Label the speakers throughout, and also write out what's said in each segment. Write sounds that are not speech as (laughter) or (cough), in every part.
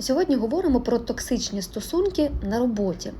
Speaker 1: Сьогодні говоримо про токсичні стосунки на роботі.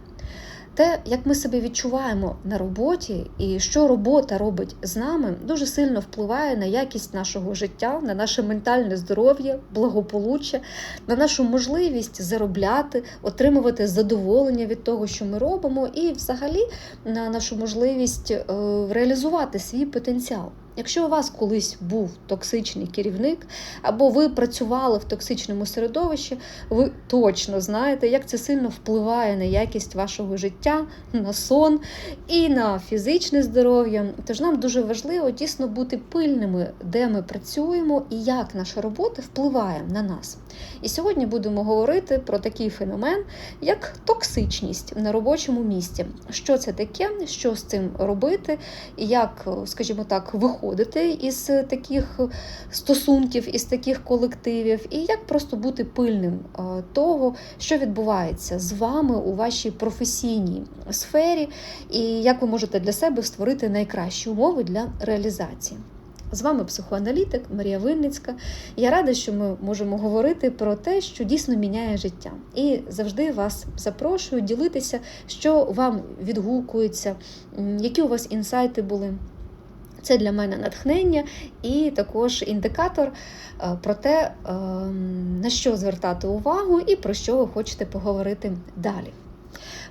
Speaker 1: Те, як ми себе відчуваємо на роботі, і що робота робить з нами, дуже сильно впливає на якість нашого життя, на наше ментальне здоров'я, благополуччя, на нашу можливість заробляти, отримувати задоволення від того, що ми робимо, і взагалі на нашу можливість е, реалізувати свій потенціал. Якщо у вас колись був токсичний керівник, або ви працювали в токсичному середовищі, ви точно знаєте, як це сильно впливає на якість вашого життя, на сон і на фізичне здоров'я. Тож нам дуже важливо дійсно бути пильними, де ми працюємо і як наша робота впливає на нас. І сьогодні будемо говорити про такий феномен, як токсичність на робочому місці. Що це таке, що з цим робити, і як, скажімо так, виходити із таких стосунків, із таких колективів, і як просто бути пильним е, того, що відбувається з вами у вашій професійній сфері, і як ви можете для себе створити найкращі умови для реалізації. З вами психоаналітик Марія Винницька. Я рада, що ми можемо говорити про те, що дійсно міняє життя. І завжди вас запрошую ділитися, що вам відгукується, які у вас інсайти були. Це для мене натхнення і також індикатор про те, на що звертати увагу і про що ви хочете поговорити далі.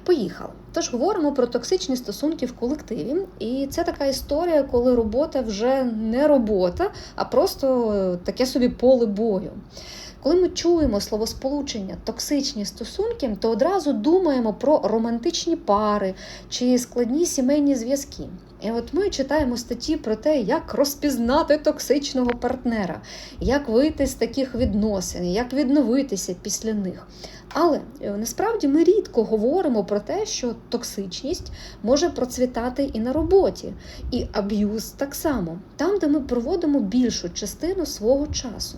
Speaker 1: Поїхали. Тож говоримо про токсичні стосунки в колективі, і це така історія, коли робота вже не робота, а просто таке собі поле бою. Коли ми чуємо словосполучення токсичні стосунки, то одразу думаємо про романтичні пари чи складні сімейні зв'язки. І от ми читаємо статті про те, як розпізнати токсичного партнера, як вийти з таких відносин, як відновитися після них. Але е, насправді ми рідко говоримо про те, що токсичність може процвітати і на роботі, і аб'юз так само, там, де ми проводимо більшу частину свого часу.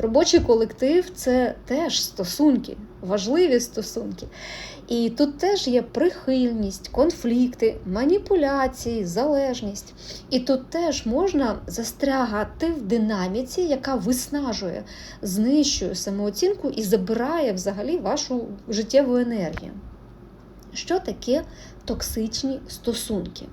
Speaker 1: Робочий колектив це теж стосунки, важливі стосунки. І тут теж є прихильність, конфлікти, маніпуляції, залежність. І тут теж можна застрягати в динаміці, яка виснажує, знищує самооцінку і забирає взагалі вашу життєву енергію. Що таке токсичні стосунки?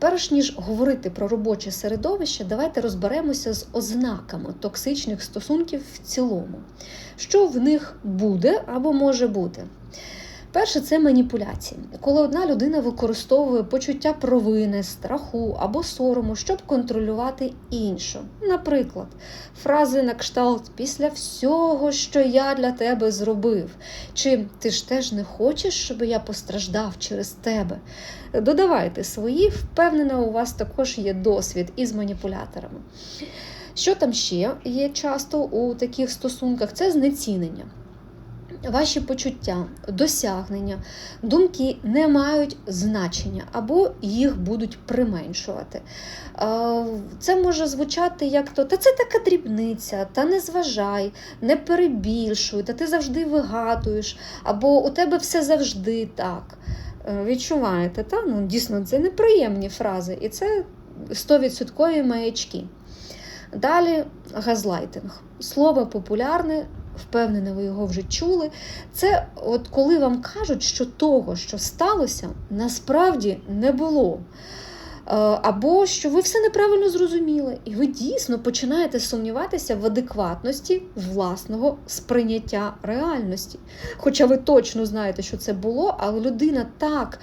Speaker 1: Перш ніж говорити про робоче середовище, давайте розберемося з ознаками токсичних стосунків в цілому. Що в них буде або може бути? Перше це маніпуляції, коли одна людина використовує почуття провини, страху або сорому, щоб контролювати іншу. Наприклад, фрази на кшталт після всього, що я для тебе зробив, чи ти ж теж не хочеш, щоб я постраждав через тебе. Додавайте свої, впевнена, у вас також є досвід із маніпуляторами. Що там ще є часто у таких стосунках? Це знецінення ваші почуття, досягнення, думки не мають значення або їх будуть применшувати. Це може звучати як то, та це така дрібниця, та не зважай, не перебільшуй, та ти завжди вигадуєш, або у тебе все завжди так. Е, відчуваєте, та? Ну, дійсно, це неприємні фрази, і це 100% маячки. Далі газлайтинг. Слово популярне, впевнена, ви його вже чули. Це от коли вам кажуть, що того, що сталося, насправді не було. Е, або що ви все неправильно зрозуміли, і ви дійсно починаєте сумніватися в адекватності власного сприйняття реальності. Хоча ви точно знаєте, що це було, але людина так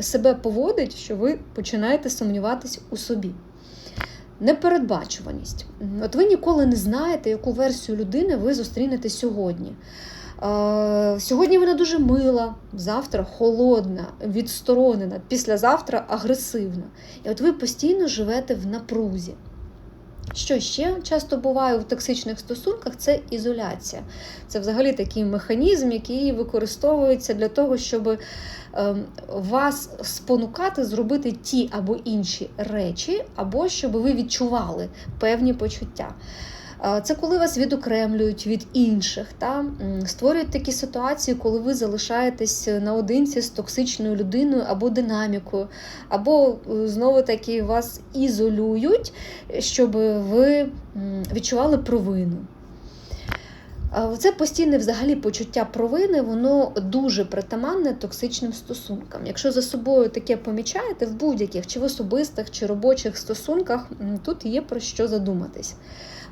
Speaker 1: себе поводить, що ви починаєте сумніватися у собі. Непередбачуваність. От ви ніколи не знаєте, яку версію людини ви зустрінете сьогодні. Сьогодні вона дуже мила, завтра холодна, відсторонена, післязавтра агресивна. І от ви постійно живете в напрузі. Що ще часто буває в токсичних стосунках, це ізоляція. Це взагалі такий механізм, який використовується для того, щоб ем, вас спонукати зробити ті або інші речі, або щоб ви відчували певні почуття. Це коли вас відокремлюють від інших, та створюють такі ситуації, коли ви залишаєтесь наодинці з токсичною людиною або динамікою, або е, знову таки вас ізолюють, щоб ви відчували провину. Е, Це постійне взагалі почуття провини, воно дуже притаманне токсичним стосункам. Якщо за собою таке помічаєте в будь-яких чи в особистих, чи робочих стосунках, тут є про що задуматись.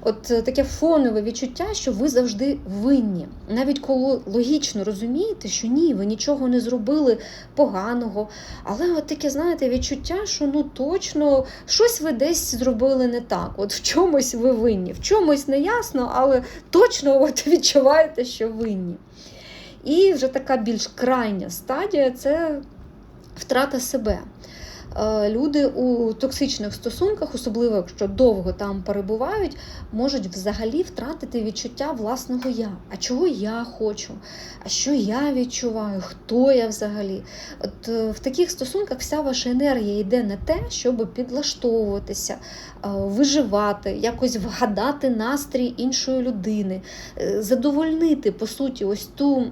Speaker 1: От е, таке фонове відчуття, що ви завжди винні, навіть коли логічно розумієте, що ні, ви нічого не зробили поганого. Але от таке, знаєте, відчуття, що ну точно щось ви десь зробили не так. От в чомусь ви винні, в чомусь не ясно, але точно от (laughs) відчуваєте, що винні. І вже така більш крайня стадія це втрата себе. Е, Люди у токсичних стосунках, особливо якщо довго там перебувають, можуть взагалі втратити відчуття власного я. А чого я хочу? А що я відчуваю? Хто я взагалі? От е, в таких стосунках вся ваша енергія йде на те, щоб підлаштовуватися, е, виживати, якось вгадати настрій іншої людини, задовольнити по суті ось ту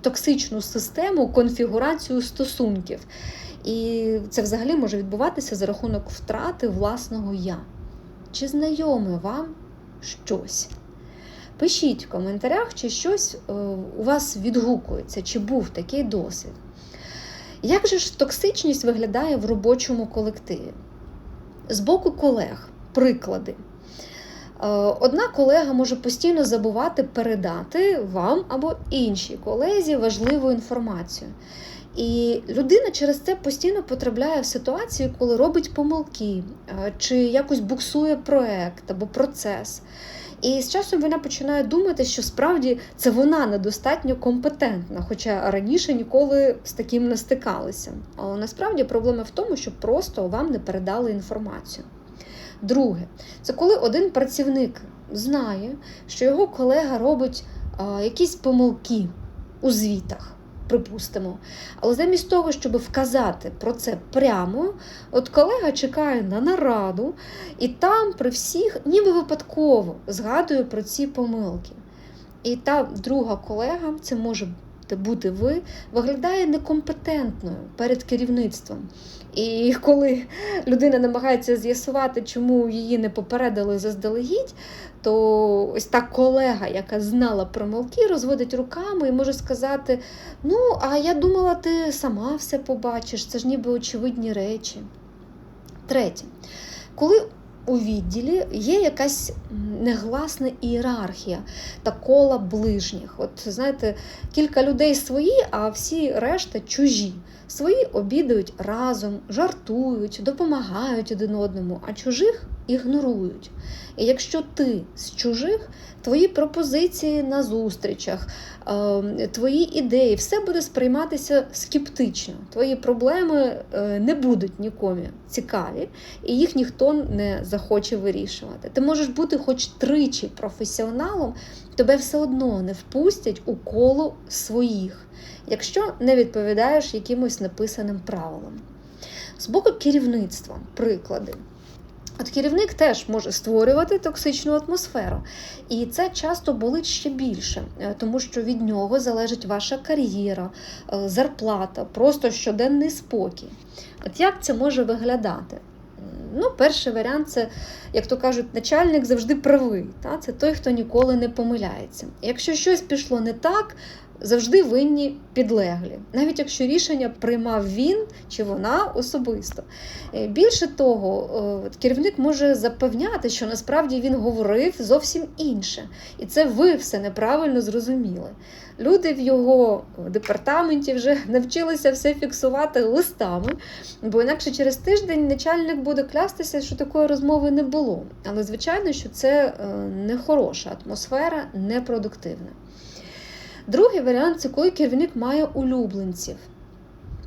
Speaker 1: токсичну систему, конфігурацію стосунків. І це взагалі може відбуватися за рахунок втрати власного я. Чи знайоме вам щось? Пишіть в коментарях, чи щось е, у вас відгукується, чи був такий досвід. Як же ж токсичність виглядає в робочому колективі? З боку колег, приклади. Е, Одна колега може постійно забувати передати вам або іншій колезі важливу інформацію. І людина через це постійно потрапляє в ситуацію, коли робить помилки, е, чи якось буксує проект або процес. І з часом вона починає думати, що справді це вона недостатньо компетентна, хоча раніше ніколи з таким не стикалися. Але насправді проблема в тому, що просто вам не передали інформацію. Друге, це коли один працівник знає, що його колега робить а, якісь помилки у звітах припустимо. Але замість того, щоб вказати про це прямо, от колега чекає на нараду і там при всіх, ніби випадково, згадує про ці помилки. І та друга колега, це може бути ви, виглядає некомпетентною перед керівництвом. І коли людина намагається з'ясувати, чому її не попередили заздалегідь, то ось та колега, яка знала про помилки, розводить руками і може сказати: Ну, а я думала, ти сама все побачиш, це ж ніби очевидні речі. Третє, коли у відділі є якась негласна ієрархія та кола ближніх. От знаєте, кілька людей свої, а всі решта чужі. Свої обідають разом, жартують, допомагають один одному, а чужих ігнорують. І якщо ти з чужих, твої пропозиції на зустрічах, е, твої ідеї, все буде сприйматися скептично. Твої проблеми е, не будуть нікому цікаві, і їх ніхто не захоче вирішувати. Ти можеш бути хоч тричі професіоналом, тебе все одно не впустять у коло своїх, якщо не відповідаєш якимось написаним правилам. З боку керівництва, приклади. От керівник теж може створювати токсичну атмосферу, і це часто болить ще більше, е, тому що від нього залежить ваша кар'єра, е, зарплата, просто щоденний спокій. От як це може виглядати? Ну, перший варіант це, як то кажуть, начальник завжди правий. Та? Це той, хто ніколи не помиляється. Якщо щось пішло не так, завжди винні підлеглі, навіть якщо рішення приймав він чи вона особисто. Е, Більше того, е, керівник може запевняти, що насправді він говорив зовсім інше, і це ви все неправильно зрозуміли. Люди в його департаменті вже (laughs) навчилися все фіксувати листами, бо інакше через тиждень начальник буде клястися, що такої розмови не було. Але звичайно, що це е, нехороша атмосфера, непродуктивна. Другий варіант це коли керівник має улюбленців.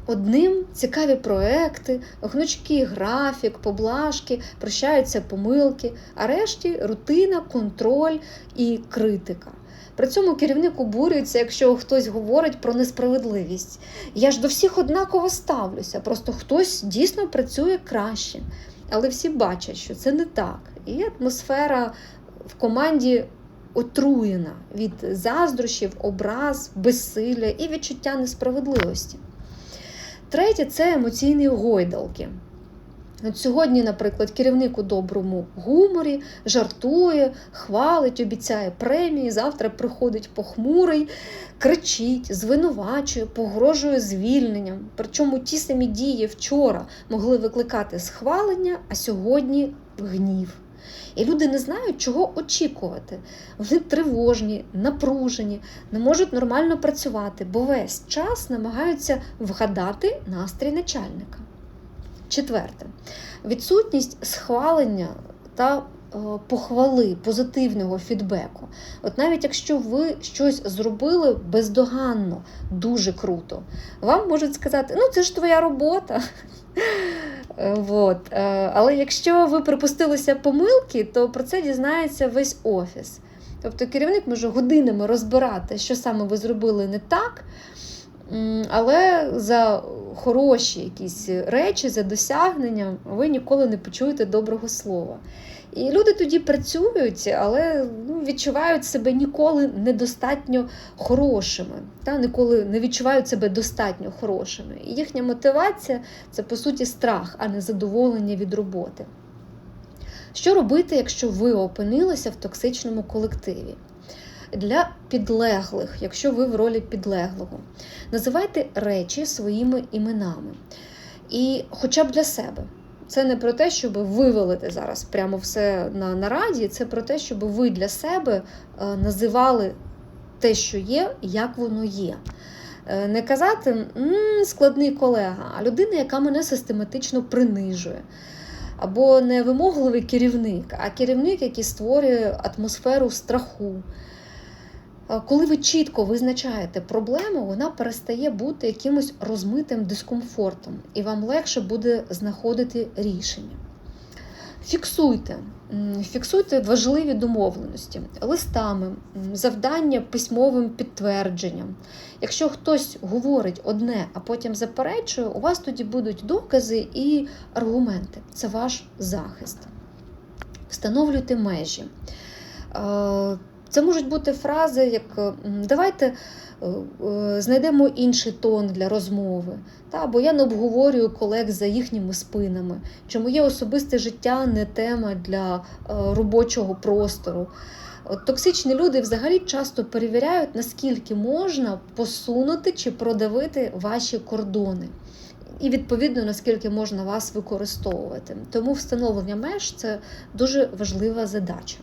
Speaker 1: Одним цікаві проекти, гнучкий графік, поблажки, прощаються помилки, а решті рутина, контроль і критика. При цьому керівник обурюється, якщо хтось говорить про несправедливість. Я ж до всіх однаково ставлюся, просто хтось дійсно працює краще. Але всі бачать, що це не так. І атмосфера в команді отруєна від заздрощів, образ, безсилля і відчуття несправедливості. Третє це емоційні гойдалки. От сьогодні, наприклад, керівник у доброму гуморі жартує, хвалить, обіцяє премії. Завтра приходить похмурий, кричить, звинувачує, погрожує звільненням. Причому ті самі дії вчора могли викликати схвалення, а сьогодні гнів. І люди не знають, чого очікувати. Вони тривожні, напружені, не можуть нормально працювати, бо весь час намагаються вгадати настрій начальника. Четверте, відсутність схвалення та е, похвали позитивного фідбеку. От навіть якщо ви щось зробили бездоганно, дуже круто, вам можуть сказати, ну це ж твоя робота. (laughs) Е, Але якщо ви припустилися помилки, то про це дізнається весь офіс. Тобто керівник може годинами розбирати, що саме ви зробили не так. Але за хороші якісь речі, за досягнення ви ніколи не почуєте доброго слова. І люди тоді працюють, але ну, відчувають себе ніколи недостатньо хорошими, та ніколи не відчувають себе достатньо хорошими. І їхня мотивація це по суті страх, а не задоволення від роботи. Що робити, якщо ви опинилися в токсичному колективі? Для підлеглих, якщо ви в ролі підлеглого, називайте речі своїми іменами. І хоча б для себе. Це не про те, щоб вивалити зараз прямо все на нараді, це про те, щоб ви для себе е, називали те, що є, як воно є. Е, Не казати «М, складний колега, а людина, яка мене систематично принижує. Або не вимогливий керівник, а керівник, який створює атмосферу страху. Е, Коли ви чітко визначаєте проблему, вона перестає бути якимось розмитим дискомфортом, і вам легше буде знаходити рішення. Фіксуйте. Фіксуйте важливі домовленості листами, завдання письмовим підтвердженням. Якщо хтось говорить одне, а потім заперечує, у вас тоді будуть докази і аргументи. Це ваш захист. Встановлюйте межі. Це можуть бути фрази, як давайте е, е, знайдемо інший тон для розмови, та, або я не обговорюю колег за їхніми спинами, чи моє особисте життя не тема для е, робочого простору. От Токсичні люди взагалі часто перевіряють, наскільки можна посунути чи продавити ваші кордони. І відповідно наскільки можна вас використовувати. Тому встановлення меж це дуже важлива задача.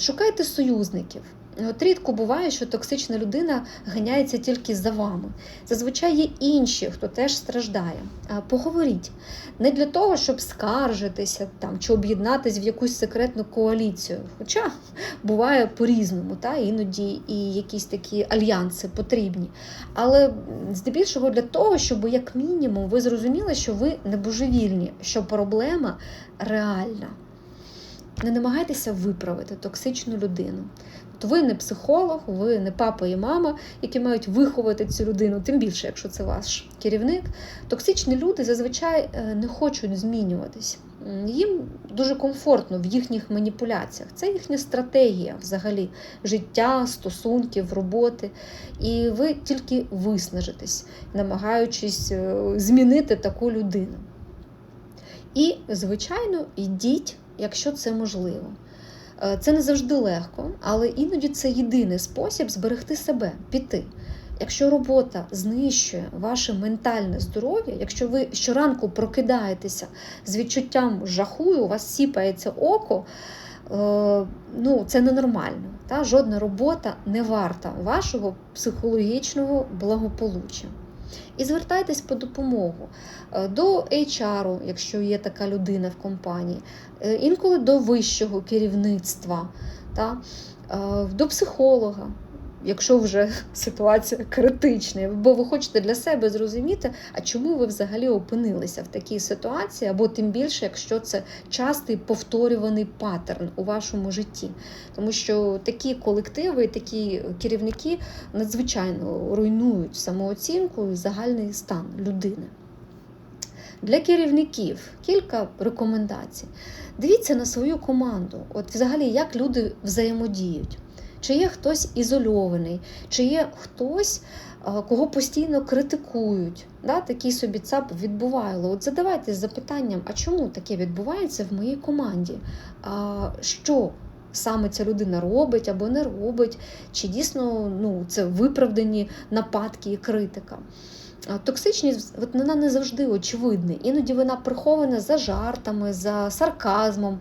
Speaker 1: Шукайте союзників. От рідко буває, що токсична людина ганяється тільки за вами. Зазвичай є інші, хто теж страждає. Поговоріть не для того, щоб скаржитися там чи об'єднатись в якусь секретну коаліцію. Хоча буває по-різному, та іноді і якісь такі альянси потрібні. Але здебільшого для того, щоб як мінімум ви зрозуміли, що ви не божевільні, що проблема реальна. Не намагайтеся виправити токсичну людину. То ви не психолог, ви не папа і мама, які мають виховати цю людину, тим більше, якщо це ваш керівник. Токсичні люди зазвичай е, не хочуть змінюватись. Їм дуже комфортно в їхніх маніпуляціях. Це їхня стратегія взагалі життя, стосунків, роботи. І ви тільки виснажитесь, намагаючись е, змінити таку людину. І, звичайно, йдіть, якщо це можливо. Е, Це не завжди легко, але іноді це єдиний спосіб зберегти себе, піти. Якщо робота знищує ваше ментальне здоров'я, якщо ви щоранку прокидаєтеся з відчуттям жаху, у вас сіпається око, е, ну це ненормально. Та? Жодна робота не варта вашого психологічного благополуччя. І звертайтесь по допомогу е, до HR, якщо є така людина в компанії, е, інколи до вищого керівництва, е, до психолога, якщо вже (laughs) ситуація критична, бо ви хочете для себе зрозуміти, а чому ви взагалі опинилися в такій ситуації, або тим більше, якщо це частий повторюваний паттерн у вашому житті. Тому що такі колективи, такі керівники надзвичайно руйнують самооцінку і загальний стан людини. Для керівників кілька рекомендацій. Дивіться на свою команду, от взагалі, як люди взаємодіють. Чи є хтось ізольований, чи є хтось, кого постійно критикують. Да, Такий собі ЦАП відбувало. От задавайтесь запитанням, а чому таке відбувається в моїй команді? А, Що саме ця людина робить або не робить, чи дійсно ну, це виправдані нападки і критика. Токсичність вона не завжди очевидна. Іноді вона прихована за жартами, за сарказмом.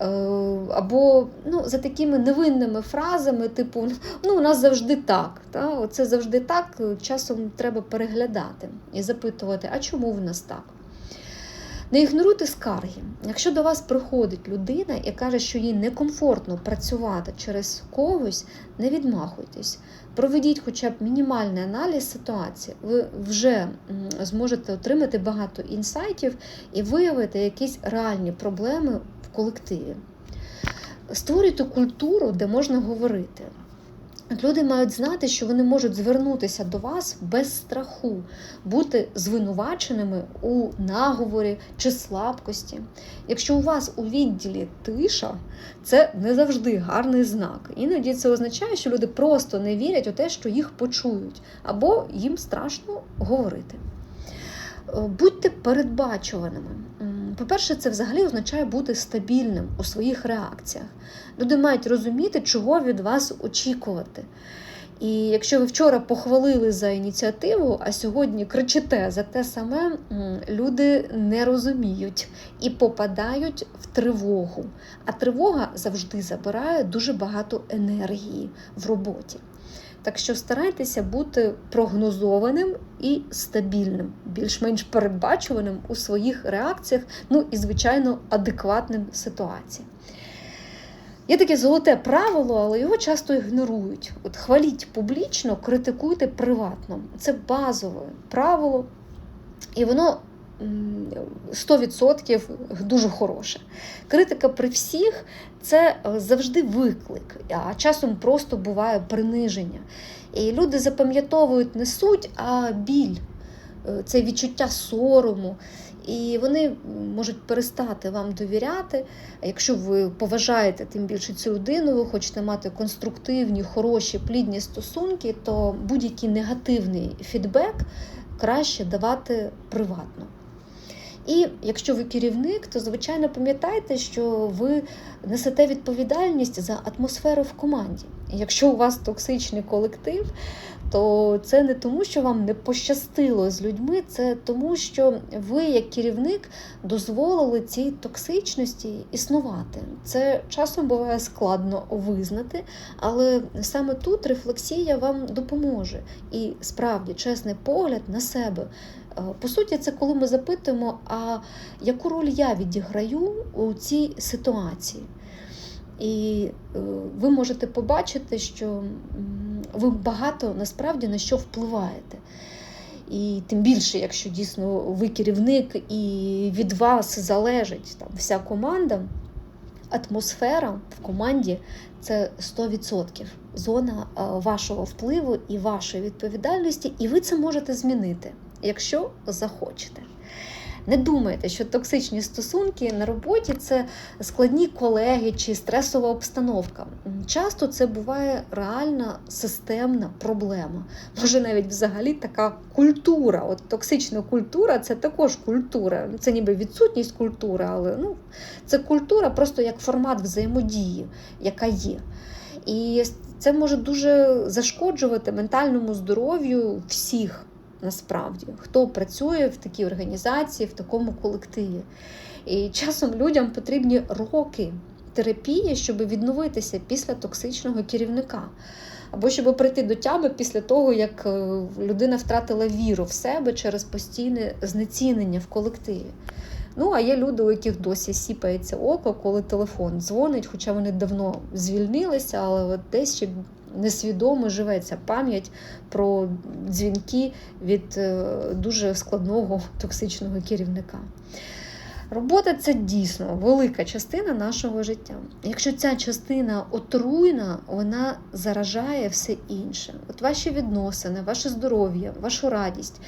Speaker 1: Е, або ну, за такими невинними фразами, типу, ну, у нас завжди так. Та? Оце завжди так, часом треба переглядати і запитувати, а чому в нас так? Не ігноруйте скарги. Якщо до вас приходить людина і каже, що їй некомфортно працювати через когось, не відмахуйтесь. Проведіть хоча б мінімальний аналіз ситуації, ви вже зможете отримати багато інсайтів і виявити якісь реальні проблеми колективі. Створюйте культуру, де можна говорити. Люди мають знати, що вони можуть звернутися до вас без страху, бути звинуваченими у наговорі чи слабкості. Якщо у вас у відділі тиша, це не завжди гарний знак. Іноді це означає, що люди просто не вірять у те, що їх почують, або їм страшно говорити. Е, будьте передбачуваними. По-перше, це взагалі означає бути стабільним у своїх реакціях. Люди мають розуміти, чого від вас очікувати. І якщо ви вчора похвалили за ініціативу, а сьогодні кричите за те саме, люди не розуміють і попадають в тривогу. А тривога завжди забирає дуже багато енергії в роботі. Так що старайтеся бути прогнозованим і стабільним, більш-менш передбачуваним у своїх реакціях, ну і, звичайно, адекватним ситуаціям. Є таке золоте правило, але його часто ігнорують. От Хваліть публічно, критикуйте приватно. Це базове правило, і воно 100% дуже хороше. Критика при всіх це е, завжди виклик, а часом просто буває приниження. І люди запам'ятовують не суть, а біль, е, це відчуття сорому. І вони можуть перестати вам довіряти. Якщо ви поважаєте тим більше цю людину, ви хочете мати конструктивні, хороші, плідні стосунки, то будь-який негативний фідбек краще давати приватно. І якщо ви керівник, то звичайно пам'ятайте, що ви несете відповідальність за атмосферу в команді. Якщо у вас токсичний колектив, то це не тому, що вам не пощастило з людьми, це тому, що ви, як керівник, дозволили цій токсичності існувати. Це часом буває складно визнати, але саме тут рефлексія вам допоможе. І справді чесний погляд на себе. Е, по суті, це коли ми запитуємо, а яку роль я відіграю у цій ситуації. І е, ви можете побачити, що ви багато насправді на що впливаєте. І тим більше, якщо дійсно ви керівник і від вас залежить там вся команда, атмосфера в команді це 100% зона е, вашого впливу і вашої відповідальності, і ви це можете змінити, якщо захочете. Не думайте, що токсичні стосунки на роботі це складні колеги чи стресова обстановка. Часто це буває реальна системна проблема. Може навіть взагалі така культура. От Токсична культура це також культура. Це ніби відсутність культури, але ну, це культура просто як формат взаємодії, яка є. І це може дуже зашкоджувати ментальному здоров'ю всіх насправді, хто працює в такій організації, в такому колективі. І часом людям потрібні роки терапії, щоб відновитися після токсичного керівника. Або щоб прийти до тями після того, як е, людина втратила віру в себе через постійне знецінення в колективі. Ну, а є люди, у яких досі сіпається око, коли телефон дзвонить, хоча вони давно звільнилися, але от десь ще несвідомо живеться пам'ять про дзвінки від е, дуже складного (laughs) токсичного керівника. Робота це дійсно велика частина нашого життя. Якщо ця частина отруйна, вона заражає все інше. От ваші відносини, ваше здоров'я, вашу радість.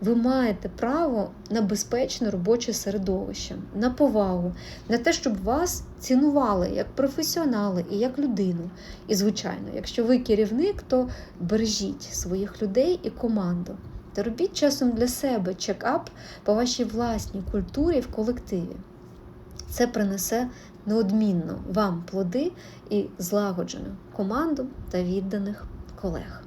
Speaker 1: Ви маєте право на безпечне робоче середовище, на повагу, на те, щоб вас цінували як професіонали і як людину. І, звичайно, якщо ви керівник, то бережіть своїх людей і команду. Та робіть часом для себе чекап по вашій власній культурі в колективі. Це принесе неодмінно вам плоди і злагоджену команду та відданих колег.